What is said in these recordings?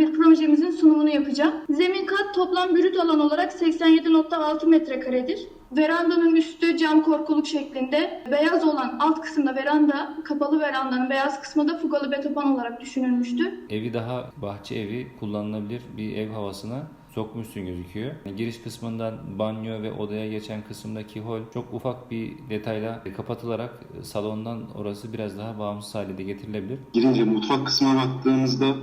bir projemizin sunumunu yapacağım. Zemin kat toplam brüt alan olarak 87.6 metrekaredir. Verandanın üstü cam korkuluk şeklinde. Beyaz olan alt kısımda veranda, kapalı verandanın beyaz kısmı da fugalı betopan olarak düşünülmüştür. Evi daha bahçe evi kullanılabilir bir ev havasına sokmuşsun gözüküyor. Giriş kısmından banyo ve odaya geçen kısımdaki hol çok ufak bir detayla kapatılarak salondan orası biraz daha bağımsız hale de getirilebilir. Girince mutfak kısmına baktığımızda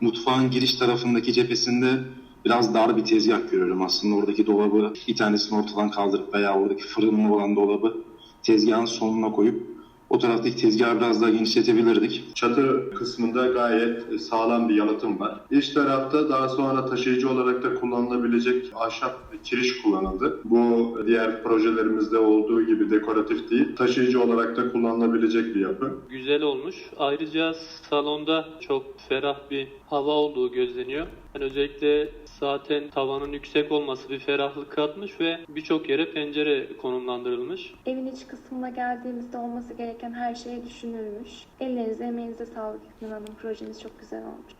mutfağın giriş tarafındaki cephesinde biraz dar bir tezgah görüyorum. Aslında oradaki dolabı bir tanesini ortadan kaldırıp veya oradaki fırınlı olan dolabı tezgahın sonuna koyup o taraftaki tezgahı biraz daha genişletebilirdik. Çatı kısmında gayet sağlam bir yalıtım var. İç tarafta daha sonra taşıyıcı olarak da kullanılabilecek ahşap kiriş kullanıldı. Bu diğer projelerimizde olduğu gibi dekoratif değil, taşıyıcı olarak da kullanılabilecek bir yapı. güzel olmuş. Ayrıca salonda çok ferah bir hava olduğu gözleniyor. Yani özellikle zaten tavanın yüksek olması bir ferahlık katmış ve birçok yere pencere konumlandırılmış. Evin iç kısmına geldiğimizde olması gereken her şey düşünülmüş. Ellerinize, emeğinize sağlık İknur Hanım. Projeniz çok güzel olmuş.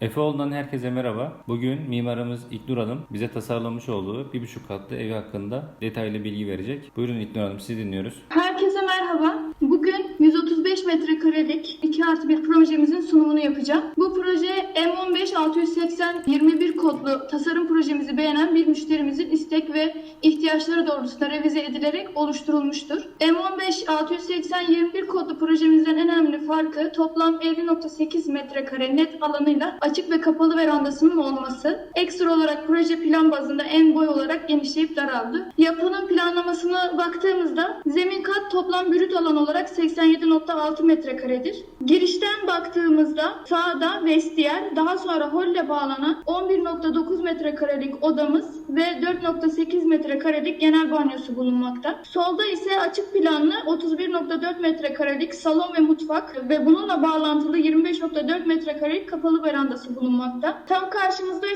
Efeoğlu'ndan herkese merhaba. Bugün mimarımız İknur Hanım bize tasarlamış olduğu bir buçuk katlı evi hakkında detaylı bilgi verecek. Buyurun İknur Hanım sizi dinliyoruz. 135 metrekarelik 2 artı bir projemizin sunumunu yapacağım. Bu proje M15 680 21 kodlu tasarım projemizi beğenen bir müşterimizin istek ve ihtiyaçları doğrultusunda revize edilerek oluşturulmuştur. M15 680 21 kodlu projemizden en önemli farkı toplam 50.8 metrekare net alanıyla açık ve kapalı verandasının olması. Ekstra olarak proje plan bazında en boy olarak genişleyip daraldı. Yapının planlamasına baktığımızda zemin kat toplam brüt alan olarak 87.6 metrekaredir. Girişten baktığımızda sağda vestiyer, daha sonra holle bağlanan 11.9 metrekarelik odamız ve 4.8 metrekarelik genel banyosu bulunmakta. Solda ise açık planlı 31.4 metrekarelik salon ve mutfak ve bununla bağlantılı 25.4 metrekarelik kapalı verandası bulunmakta. Tam karşımızda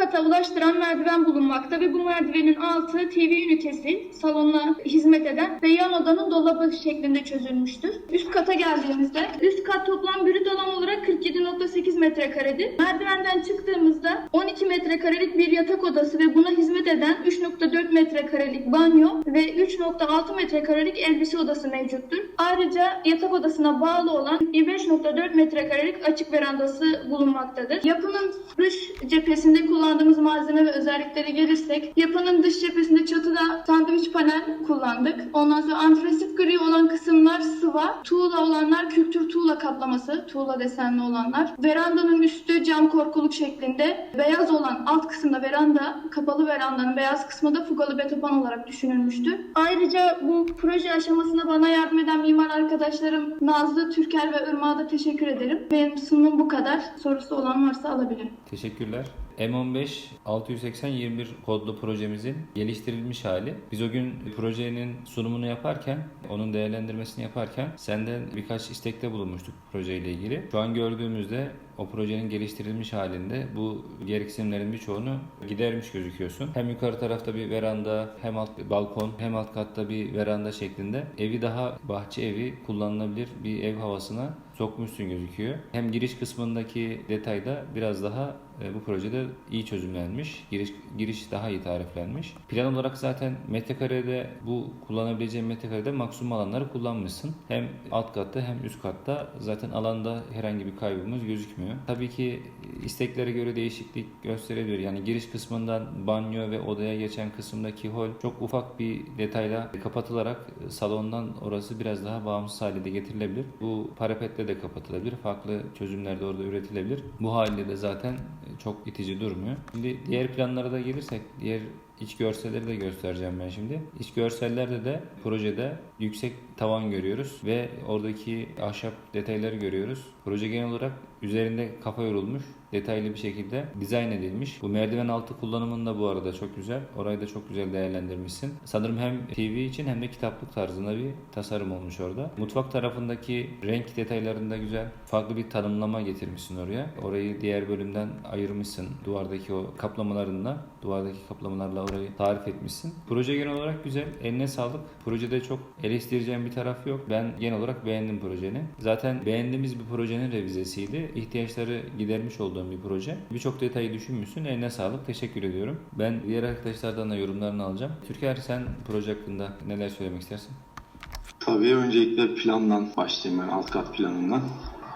kata ulaştıran merdiven bulunmakta ve bu merdivenin altı TV ünitesi salonla hizmet eden ve yan odanın dolabı şeklinde çözülmüştür. Üst kata geldiğimizde üst kat toplam brüt alan olarak 47.8 metrekaredir. Merdivenden çıktığımızda 12 metrekarelik bir yatak odası ve buna hizmet eden 3.4 metrekarelik banyo ve 3.6 metrekarelik elbise odası mevcuttur. Ayrıca yatak odasına bağlı olan 25.4 metrekarelik açık verandası bulunmaktadır. Yapının dış cephesinde kullandığımız malzeme ve özelliklere gelirsek, yapının dış cephesinde çatıda sandviç panel kullandık. Ondan sonra antresit gri olan kısımlar sıva, tuğla olanlar kültür tuğla kaplaması, tuğla desenli olanlar. Verandanın üstü cam korkuluk şeklinde. Beyaz olan alt kısımda veranda, kapalı verandanın beyaz kısmı da fugalı betopan olarak düşünülmüştür. Ayrıca bu proje aşamasında bana yardım eden mimar arkadaşlarım Nazlı, Türker ve Irmak'a da teşekkür ederim. Benim sunumum bu kadar. Sorusu olan varsa alabilirim. Teşekkürler. M15 680 21 kodlu projemizin geliştirilmiş hali. Biz o gün projenin sunumunu yaparken, onun değerlendirmesini yaparken senden birkaç istekte bulunmuştuk projeyle ilgili. Şu an gördüğümüzde o projenin geliştirilmiş halinde bu gereksinimlerin birçoğunu gidermiş gözüküyorsun. Hem yukarı tarafta bir veranda, hem alt balkon, hem alt katta bir veranda şeklinde evi daha bahçe evi kullanılabilir bir ev havasına sokmuşsun gözüküyor. Hem giriş kısmındaki detayda biraz daha e, bu projede iyi çözümlenmiş. Giriş, giriş daha iyi tariflenmiş. Plan olarak zaten metrekarede bu kullanabileceğin metrekarede maksimum alanları kullanmışsın. Hem alt katta hem üst katta zaten alanda herhangi bir kaybımız gözükmüyor. Tabii ki isteklere göre değişiklik gösterebilir. Yani giriş kısmından banyo ve odaya geçen kısımdaki hol çok ufak bir detayla kapatılarak salondan orası biraz daha bağımsız hale de getirilebilir. Bu parapetle de kapatılabilir. Farklı çözümler de orada üretilebilir. Bu haliyle de zaten çok itici durmuyor. Şimdi diğer planlara da gelirsek diğer iç görselleri de göstereceğim ben şimdi. İç görsellerde de projede yüksek tavan görüyoruz ve oradaki ahşap detayları görüyoruz. Proje genel olarak üzerinde kafa yorulmuş detaylı bir şekilde dizayn edilmiş. Bu merdiven altı kullanımın da bu arada çok güzel. Orayı da çok güzel değerlendirmişsin. Sanırım hem TV için hem de kitaplık tarzında bir tasarım olmuş orada. Mutfak tarafındaki renk detaylarında güzel. Farklı bir tanımlama getirmişsin oraya. Orayı diğer bölümden ayırmışsın. Duvardaki o kaplamalarında, duvardaki kaplamalarla orayı tarif etmişsin. Proje genel olarak güzel. Eline sağlık. Projede çok eleştireceğim bir taraf yok. Ben genel olarak beğendim projeni. Zaten beğendiğimiz bir projenin revizesiydi. İhtiyaçları gidermiş olduğum bir proje. Birçok detayı düşünmüşsün. Eline sağlık. Teşekkür ediyorum. Ben diğer arkadaşlardan da yorumlarını alacağım. Türker sen proje hakkında neler söylemek istersin? Tabii öncelikle plandan başlayayım ben alt kat planından.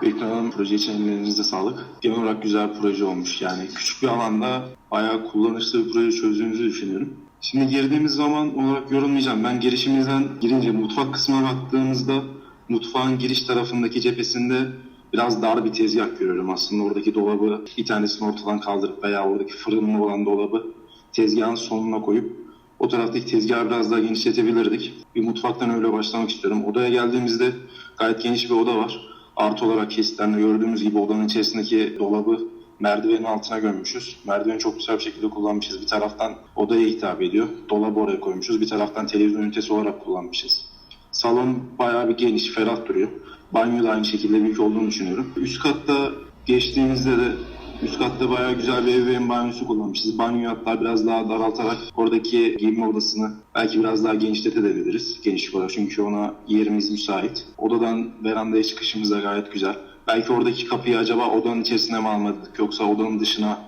İlk Hanım proje için ellerinize sağlık. Genel olarak güzel bir proje olmuş. Yani küçük bir alanda bayağı kullanışlı bir proje çözdüğünüzü düşünüyorum. Şimdi girdiğimiz zaman olarak yorumlayacağım. Ben girişimizden girince mutfak kısmına baktığımızda mutfağın giriş tarafındaki cephesinde biraz dar bir tezgah görüyorum. Aslında oradaki dolabı bir tanesini ortadan kaldırıp veya oradaki fırınlı olan dolabı tezgahın sonuna koyup o taraftaki tezgahı biraz daha genişletebilirdik. Bir mutfaktan öyle başlamak istiyorum. Odaya geldiğimizde gayet geniş bir oda var. Artı olarak kesitlerde gördüğümüz gibi odanın içerisindeki dolabı merdivenin altına gömmüşüz. Merdiveni çok güzel bir şekilde kullanmışız. Bir taraftan odaya hitap ediyor. Dolabı oraya koymuşuz. Bir taraftan televizyon ünitesi olarak kullanmışız. Salon bayağı bir geniş, ferah duruyor. Banyo da aynı şekilde büyük olduğunu düşünüyorum. Üst katta geçtiğimizde de üst katta bayağı güzel bir ebeveyn banyosu kullanmışız. Banyoyu hatta biraz daha daraltarak oradaki giyinme odasını belki biraz daha genişletebiliriz. Geniş olarak çünkü ona yerimiz müsait. Odadan verandaya çıkışımız da gayet güzel. Belki oradaki kapıyı acaba odanın içerisine mi almadık yoksa odanın dışına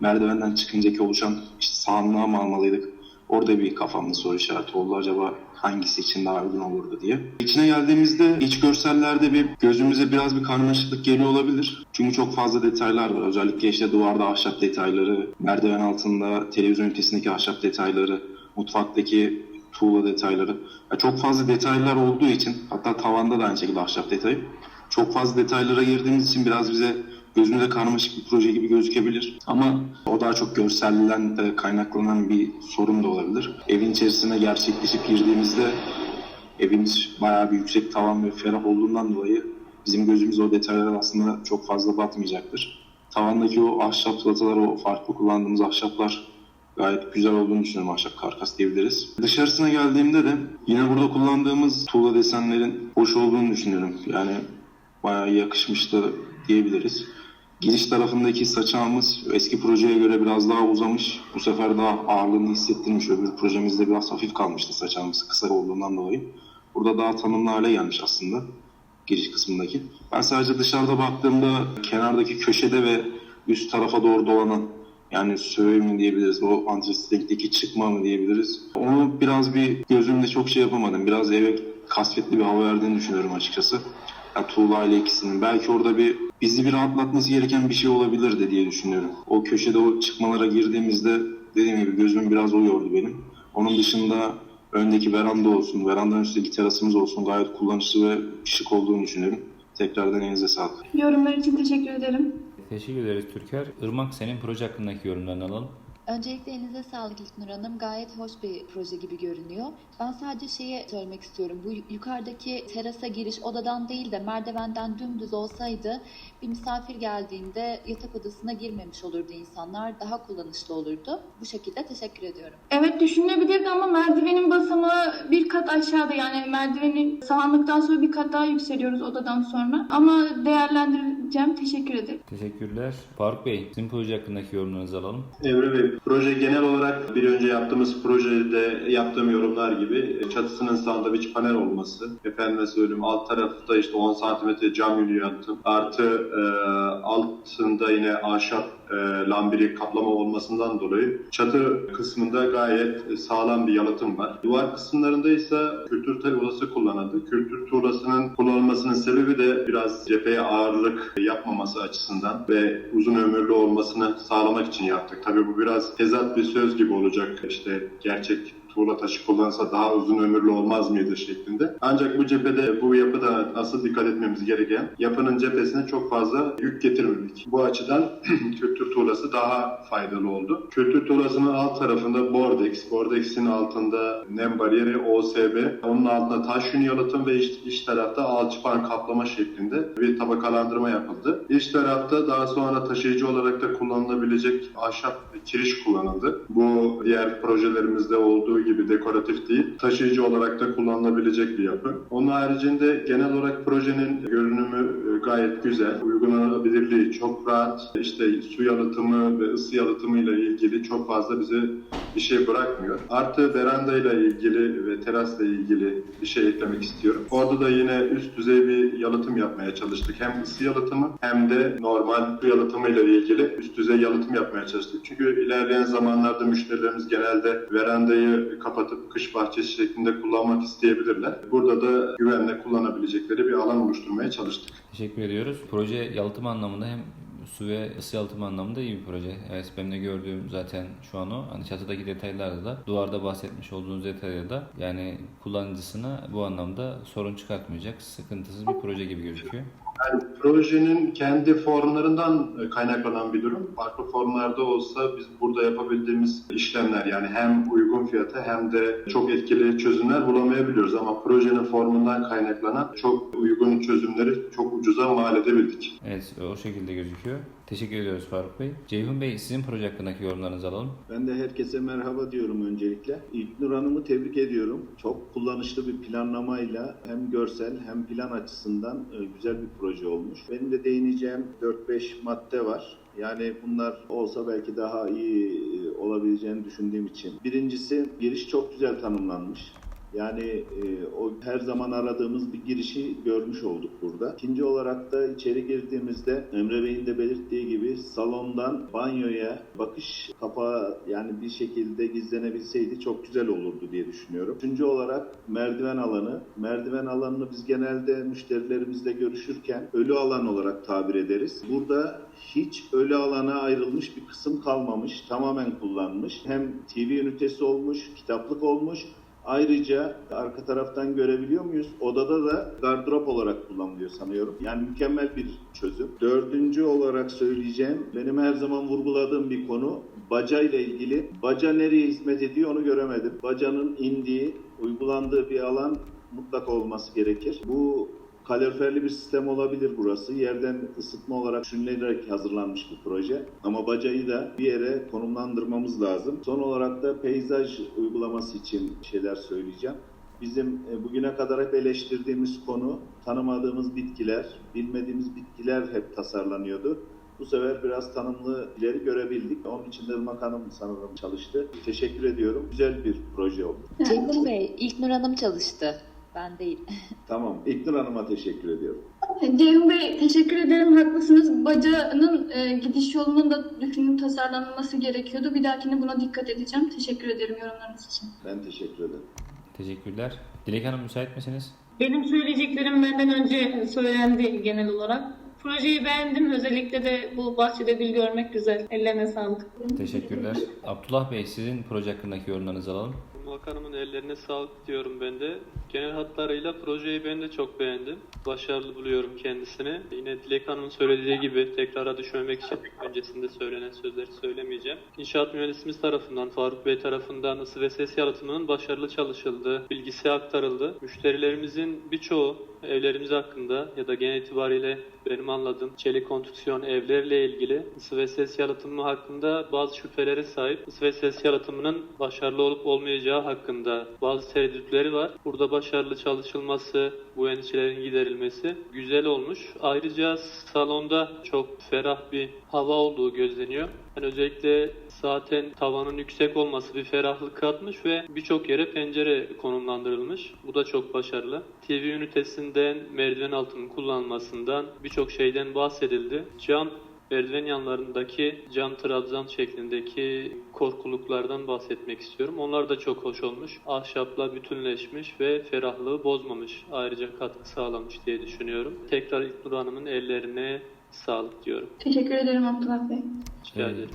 merdivenden çıkıncaki oluşan işte sağanlığa mı almalıydık? Orada bir kafamda soru işareti oldu. Acaba hangisi için daha uygun olurdu diye. İçine geldiğimizde iç görsellerde bir gözümüze biraz bir karmaşıklık geliyor olabilir. Çünkü çok fazla detaylar var. Özellikle işte duvarda ahşap detayları, merdiven altında televizyon ünitesindeki ahşap detayları, mutfaktaki tuğla detayları. Ya çok fazla detaylar olduğu için hatta tavanda da aynı şekilde ahşap detayı. Çok fazla detaylara girdiğimiz için biraz bize gözümüze karmaşık bir proje gibi gözükebilir. Ama o daha çok görsellen de kaynaklanan bir sorun da olabilir. Evin içerisine gerçekleşip girdiğimizde evimiz bayağı bir yüksek tavan ve ferah olduğundan dolayı bizim gözümüz o detaylara aslında çok fazla batmayacaktır. Tavandaki o ahşap salatalar, o farklı kullandığımız ahşaplar gayet güzel olduğunu düşünüyorum. Ahşap karkas diyebiliriz. Dışarısına geldiğimde de yine burada kullandığımız tuğla desenlerin hoş olduğunu düşünüyorum. Yani bayağı yakışmıştı diyebiliriz. Giriş tarafındaki saçağımız eski projeye göre biraz daha uzamış. Bu sefer daha ağırlığını hissettirmiş. Öbür projemizde biraz hafif kalmıştı saçağımız kısa olduğundan dolayı. Burada daha tanımlı hale gelmiş aslında giriş kısmındaki. Ben sadece dışarıda baktığımda kenardaki köşede ve üst tarafa doğru dolanan yani söğü mü diyebiliriz, o antresitinkteki çıkma mı diyebiliriz. Onu biraz bir gözümde çok şey yapamadım. Biraz eve kasvetli bir hava verdiğini düşünüyorum açıkçası. Yani Tuğla ile ikisinin. Belki orada bir bizi bir rahatlatması gereken bir şey olabilirdi diye düşünüyorum. O köşede o çıkmalara girdiğimizde dediğim gibi gözüm biraz o yordu benim. Onun dışında öndeki veranda olsun, verandanın üstteki terasımız olsun gayet kullanışlı ve şık olduğunu düşünüyorum. Tekrardan elinize sağlık. Yorumlar için teşekkür ederim. Teşekkür ederiz Türker. Irmak senin proje hakkındaki yorumlarını alalım. Öncelikle elinize sağlık İlknur Hanım. Gayet hoş bir proje gibi görünüyor. Ben sadece şeye söylemek istiyorum. Bu yukarıdaki terasa giriş odadan değil de merdivenden dümdüz olsaydı bir misafir geldiğinde yatak odasına girmemiş olurdu insanlar. Daha kullanışlı olurdu. Bu şekilde teşekkür ediyorum. Evet düşünülebilirdi ama merdivenin basamağı bir kat aşağıda yani merdivenin sahanlıktan sonra bir kat daha yükseliyoruz odadan sonra. Ama değerlendireceğim. Teşekkür ederim. Teşekkürler. Faruk Bey, sizin proje hakkındaki yorumlarınızı alalım. Emre Bey, proje genel olarak bir önce yaptığımız projede yaptığım yorumlar gibi çatısının sandviç panel olması, efendime söyleyeyim alt tarafta işte 10 santimetre cam yünü yaptım. Artı e, altında yine ahşap e, lambiri kaplama olmasından dolayı çatı kısmında gayet sağlam bir yalıtım var. Duvar kısımlarında ise kültür tuğlası kullanıldı. Kültür tuğlasının kullanılmasının sebebi de biraz cepheye ağırlık yapmaması açısından ve uzun ömürlü olmasını sağlamak için yaptık. Tabii bu biraz tezat bir söz gibi olacak. İşte gerçek tuğla taşı kullansa daha uzun ömürlü olmaz mıydı şeklinde. Ancak bu cephede bu yapıda asıl dikkat etmemiz gereken yapının cephesine çok fazla yük getirmemek. Bu açıdan kültür tuğlası daha faydalı oldu. Kültür tuğlasının alt tarafında Bordex, Bordex'in altında nem bariyeri OSB, onun altında taş yalıtım ve iç, iç tarafta alçıpan kaplama şeklinde bir tabakalandırma yapıldı. İç tarafta daha sonra taşıyıcı olarak da kullanılabilecek ahşap kiriş kullanıldı. Bu diğer projelerimizde olduğu gibi dekoratif değil, taşıyıcı olarak da kullanılabilecek bir yapı. Onun haricinde genel olarak projenin görünümü e, gayet güzel. Uygulanabilirliği çok rahat. İşte su yalıtımı ve ısı yalıtımı ile ilgili çok fazla bize bir şey bırakmıyor. Artı veranda ile ilgili ve terasla ilgili bir şey eklemek istiyorum. Orada da yine üst düzey bir yalıtım yapmaya çalıştık. Hem ısı yalıtımı hem de normal su yalıtımı ile ilgili üst düzey yalıtım yapmaya çalıştık. Çünkü ilerleyen zamanlarda müşterilerimiz genelde verandayı kapatıp kış bahçesi şeklinde kullanmak isteyebilirler. Burada da güvenle kullanabilecekleri bir alan oluşturmaya çalıştık. Teşekkür ediyoruz. Proje yalıtım anlamında hem su ve ısı yalıtım anlamında iyi bir proje. Evet benim de gördüğüm zaten şu an o. Hani çatıdaki detaylarda da duvarda bahsetmiş olduğunuz detaylarda da yani kullanıcısına bu anlamda sorun çıkartmayacak sıkıntısız bir proje gibi gözüküyor. Yani projenin kendi formlarından kaynaklanan bir durum. Farklı formlarda olsa biz burada yapabildiğimiz işlemler yani hem uygun fiyata hem de çok etkili çözümler bulamayabiliyoruz. Ama projenin formundan kaynaklanan çok uygun çözümleri çok ucuza mal edebildik. Evet o şekilde gözüküyor. Teşekkür ediyoruz Faruk Bey. Ceyhun Bey sizin proje hakkındaki yorumlarınızı alalım. Ben de herkese merhaba diyorum öncelikle. İlknur Hanım'ı tebrik ediyorum. Çok kullanışlı bir planlamayla hem görsel hem plan açısından e, güzel bir proje olmuş. Benim de değineceğim 4-5 madde var. Yani bunlar olsa belki daha iyi e, olabileceğini düşündüğüm için. Birincisi giriş çok güzel tanımlanmış. Yani e, o her zaman aradığımız bir girişi görmüş olduk burada. İkinci olarak da içeri girdiğimizde Emre Bey'in de belirttiği gibi salondan banyoya bakış kapağı yani bir şekilde gizlenebilseydi çok güzel olurdu diye düşünüyorum. Üçüncü olarak merdiven alanı. Merdiven alanını biz genelde müşterilerimizle görüşürken ölü alan olarak tabir ederiz. Burada hiç ölü alana ayrılmış bir kısım kalmamış. Tamamen kullanmış. Hem TV ünitesi olmuş, kitaplık olmuş. Ayrıca arka taraftan görebiliyor muyuz? Odada da gardırop olarak kullanılıyor sanıyorum. Yani mükemmel bir çözüm. Dördüncü olarak söyleyeceğim, benim her zaman vurguladığım bir konu baca ile ilgili. Baca nereye hizmet ediyor onu göremedim. Bacanın indiği, uygulandığı bir alan mutlaka olması gerekir. Bu kaloriferli bir sistem olabilir burası. Yerden ısıtma olarak düşünülerek hazırlanmış bir proje. Ama bacayı da bir yere konumlandırmamız lazım. Son olarak da peyzaj uygulaması için şeyler söyleyeceğim. Bizim e, bugüne kadar hep eleştirdiğimiz konu tanımadığımız bitkiler, bilmediğimiz bitkiler hep tasarlanıyordu. Bu sefer biraz tanımlı ileri görebildik. Onun için de Irmak Hanım sanırım çalıştı. Teşekkür ediyorum. Güzel bir proje oldu. Ceyhun Bey, İlknur Hanım çalıştı. Ben değil. Tamam. İlknur Hanım'a teşekkür ediyorum. Ceyhun Bey teşekkür ederim haklısınız. Bacanın e, gidiş yolunun da düşünülüp tasarlanması gerekiyordu. Bir dahakine buna dikkat edeceğim. Teşekkür ederim yorumlarınız için. Ben teşekkür ederim. Teşekkürler. Dilek Hanım müsait misiniz? Benim söyleyeceklerim benden önce söylendi genel olarak. Projeyi beğendim. Özellikle de bu bahçede gül görmek güzel. Ellerine sağlık. Teşekkürler. Abdullah Bey sizin proje hakkındaki yorumlarınızı alalım. Bakanımın ellerine sağlık diyorum ben de. Genel hatlarıyla projeyi ben de çok beğendim. Başarılı buluyorum kendisini. Yine Dilek Hanım'ın söylediği gibi tekrara düşmemek için öncesinde söylenen sözleri söylemeyeceğim. İnşaat mühendisimiz tarafından, Faruk Bey tarafından ısı ve ses yalıtımının başarılı çalışıldığı bilgisi aktarıldı. Müşterilerimizin birçoğu evlerimiz hakkında ya da genel itibariyle benim anladığım çelik konstrüksiyon evlerle ilgili ısı ve ses yalıtımı hakkında bazı şüphelere sahip. Isı ve ses yalıtımının başarılı olup olmayacağı hakkında bazı tereddütleri var. Burada başarılı çalışılması, bu endişelerin giderilmesi güzel olmuş. Ayrıca salonda çok ferah bir hava olduğu gözleniyor. Yani özellikle zaten tavanın yüksek olması bir ferahlık katmış ve birçok yere pencere konumlandırılmış. Bu da çok başarılı. TV ünitesinden merdiven altının kullanılmasından birçok şeyden bahsedildi. Cam merdiven yanlarındaki cam trabzan şeklindeki korkuluklardan bahsetmek istiyorum. Onlar da çok hoş olmuş. Ahşapla bütünleşmiş ve ferahlığı bozmamış. Ayrıca katkı sağlamış diye düşünüyorum. Tekrar İlknur Hanım'ın ellerine sağlık diyorum. Teşekkür ederim Abdullah Bey. Rica Evet.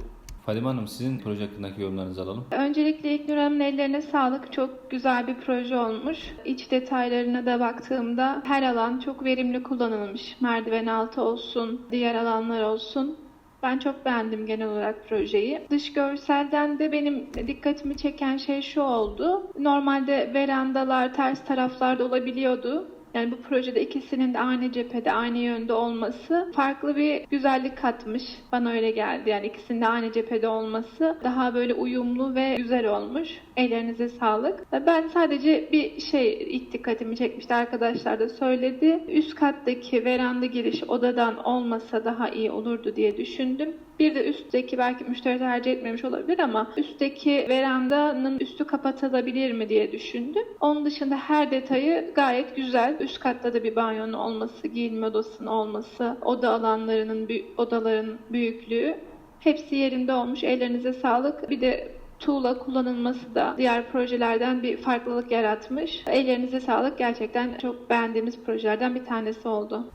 Fadime Hanım sizin proje hakkındaki yorumlarınızı alalım. Öncelikle İlknur ellerine sağlık. Çok güzel bir proje olmuş. İç detaylarına da baktığımda her alan çok verimli kullanılmış. Merdiven altı olsun, diğer alanlar olsun. Ben çok beğendim genel olarak projeyi. Dış görselden de benim dikkatimi çeken şey şu oldu. Normalde verandalar ters taraflarda olabiliyordu. Yani bu projede ikisinin de aynı cephede, aynı yönde olması farklı bir güzellik katmış. Bana öyle geldi. Yani ikisinin de aynı cephede olması daha böyle uyumlu ve güzel olmuş. Ellerinize sağlık. Ben sadece bir şey ilk dikkatimi çekmişti. Arkadaşlar da söyledi. Üst kattaki veranda giriş odadan olmasa daha iyi olurdu diye düşündüm. Bir de üstteki belki müşteri tercih etmemiş olabilir ama üstteki verandanın üstü kapatılabilir mi diye düşündüm. Onun dışında her detayı gayet güzel. Üst katta da bir banyonun olması, giyinme odasının olması, oda alanlarının, odaların büyüklüğü hepsi yerinde olmuş. Ellerinize sağlık. Bir de tuğla kullanılması da diğer projelerden bir farklılık yaratmış. Ellerinize sağlık. Gerçekten çok beğendiğimiz projelerden bir tanesi oldu.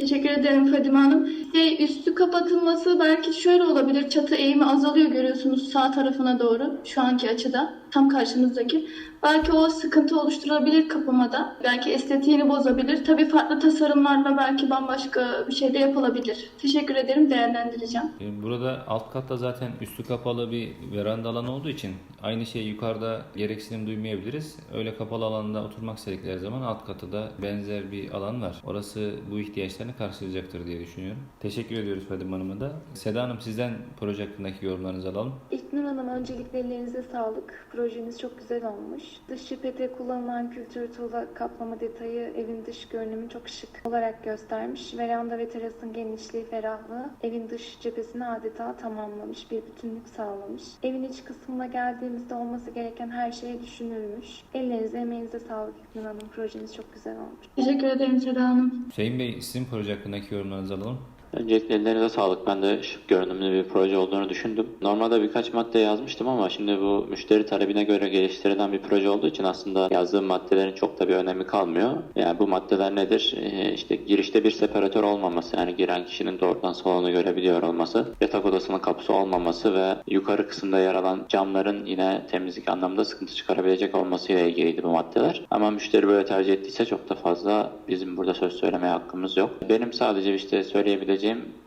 Teşekkür ederim Fadime Hanım. Şey, üstü kapatılması belki şöyle olabilir. Çatı eğimi azalıyor görüyorsunuz sağ tarafına doğru şu anki açıda. Tam karşımızdaki. Belki o sıkıntı oluşturabilir kapamada. Belki estetiğini bozabilir. Tabii farklı tasarımlarla belki bambaşka bir şey de yapılabilir. Teşekkür ederim. Değerlendireceğim. E, Burada alt katta zaten üstü kapalı bir veranda alanı olduğu için aynı şey yukarıda gereksinim duymayabiliriz. Öyle kapalı alanda oturmak istedikleri zaman alt katı da benzer bir alan var. Orası bu ihtiyaçlarını karşılayacaktır diye düşünüyorum. Teşekkür ediyoruz Fadime Hanım'a da. Seda Hanım sizden proje hakkındaki yorumlarınızı alalım. İlknur Hanım öncelikle ellerinize sağlık. Projeniz çok güzel olmuş. Dış cephede kullanılan kültür tuğla kaplama detayı evin dış görünümü çok şık olarak göstermiş. Veranda ve terasın genişliği, ferahlığı evin dış cephesini adeta tamamlamış, bir bütünlük sağlamış. Evin iç kısmına geldiğimizde olması gereken her şey düşünülmüş. Ellerinize, emeğinize sağlık İlknur Hanım. Projeniz çok güzel olmuş. Teşekkür ederim Seda Hanım. Hüseyin Bey sizin proje hakkındaki yorumlarınızı alalım. Öncelikle ellerinize sağlık. Ben de şık görünümlü bir proje olduğunu düşündüm. Normalde birkaç madde yazmıştım ama şimdi bu müşteri talebine göre geliştirilen bir proje olduğu için aslında yazdığım maddelerin çok da bir önemi kalmıyor. Yani bu maddeler nedir? Ee, işte girişte bir separatör olmaması yani giren kişinin doğrudan salonu görebiliyor olması, yatak odasının kapısı olmaması ve yukarı kısımda yer alan camların yine temizlik anlamında sıkıntı çıkarabilecek olmasıyla ilgiliydi bu maddeler. Ama müşteri böyle tercih ettiyse çok da fazla bizim burada söz söylemeye hakkımız yok. Benim sadece işte söyleyebileceğim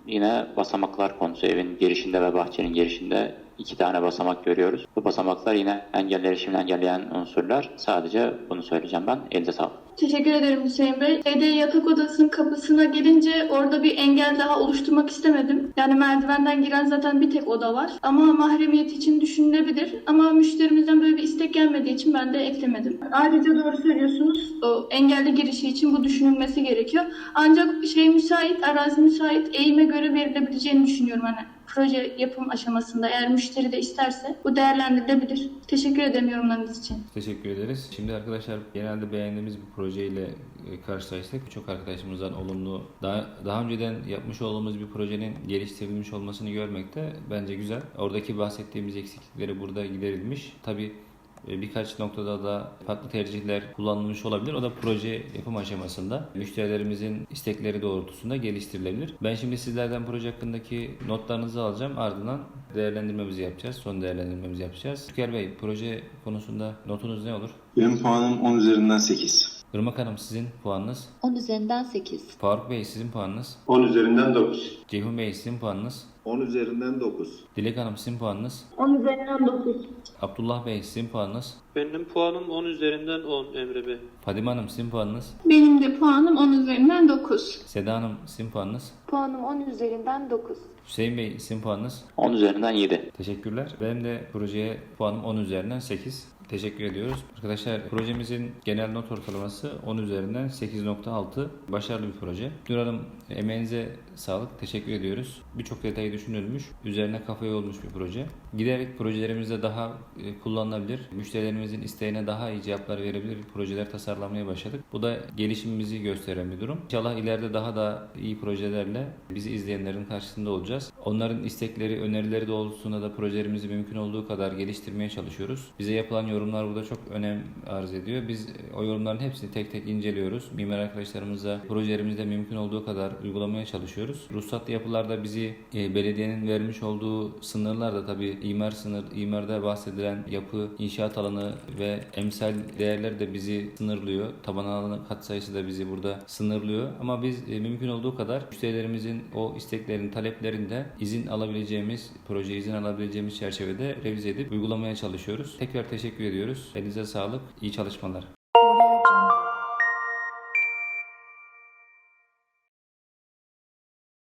yine basamaklar konusu. Evin girişinde ve bahçenin girişinde iki tane basamak görüyoruz. Bu basamaklar yine engel erişimini engelleyen unsurlar. Sadece bunu söyleyeceğim ben. Elinize sağlık. Teşekkür ederim Hüseyin Bey. Şeyde yatak odasının kapısına gelince orada bir engel daha oluşturmak istemedim. Yani merdivenden giren zaten bir tek oda var. Ama mahremiyet için düşünülebilir. Ama müşterimizden böyle bir istek gelmediği için ben de eklemedim. Ayrıca doğru söylüyorsunuz. O engelli girişi için bu düşünülmesi gerekiyor. Ancak şey müsait, arazi müsait, eğime göre verilebileceğini düşünüyorum hani proje yapım aşamasında eğer müşteri de isterse bu değerlendirilebilir. Teşekkür ederim yorumlarınız için. Teşekkür ederiz. Şimdi arkadaşlar genelde beğendiğimiz bir projeyle e, karşılaştık. Birçok arkadaşımızdan olumlu, daha, daha önceden yapmış olduğumuz bir projenin geliştirilmiş olmasını görmek de bence güzel. Oradaki bahsettiğimiz eksiklikleri burada giderilmiş. Tabii Birkaç noktada da farklı tercihler kullanılmış olabilir. O da proje yapım aşamasında müşterilerimizin istekleri doğrultusunda geliştirilebilir. Ben şimdi sizlerden proje hakkındaki notlarınızı alacağım. Ardından değerlendirmemizi yapacağız. Son değerlendirmemizi yapacağız. Türker Bey proje konusunda notunuz ne olur? Benim puanım 10 üzerinden 8. Irmak Hanım sizin puanınız. 10 üzerinden 8. Faruk Bey sizin puanınız. 10 üzerinden 9. Ceyhun Bey sizin puanınız. 10 üzerinden 9. Dilek Hanım sizin puanınız. 10 üzerinden 9. Abdullah Bey sizin puanınız. Benim puanım 10 üzerinden 10 Emre Bey. Fadime Hanım sizin puanınız. Benim de puanım 10 üzerinden 9. Seda Hanım sizin puanınız. Puanım 10 üzerinden 9. Hüseyin Bey sizin puanınız. 10 üzerinden 7. Teşekkürler. Benim de projeye puanım 10 üzerinden 8. Teşekkür ediyoruz. Arkadaşlar projemizin genel not ortalaması 10 üzerinden 8.6. Başarılı bir proje. Nur Hanım emeğinize sağlık. Teşekkür ediyoruz. Birçok detayı düşünülmüş. Üzerine kafa yorulmuş bir proje. Giderek projelerimizde daha e, kullanılabilir. Müşterilerimizin isteğine daha iyi cevaplar verebilir projeler tasarlamaya başladık. Bu da gelişimimizi gösteren bir durum. İnşallah ileride daha da iyi projelerle bizi izleyenlerin karşısında olacağız. Onların istekleri, önerileri doğrultusunda da projelerimizi mümkün olduğu kadar geliştirmeye çalışıyoruz. Bize yapılan yorumlar burada çok önem arz ediyor. Biz e, o yorumların hepsini tek tek inceliyoruz. Mimar arkadaşlarımızla projelerimizde mümkün olduğu kadar uygulamaya çalışıyoruz. Ruhsatlı yapılarda bizi e, belediyenin vermiş olduğu sınırlar da tabii imar sınır, imarda bahsedilen yapı, inşaat alanı ve emsal değerler de bizi sınırlıyor. Taban alanı katsayısı da bizi burada sınırlıyor. Ama biz e, mümkün olduğu kadar müşterilerimizin o isteklerin, taleplerinde izin alabileceğimiz, proje izin alabileceğimiz çerçevede revize edip uygulamaya çalışıyoruz. Tekrar teşekkür ediyoruz. Elinize sağlık. İyi çalışmalar.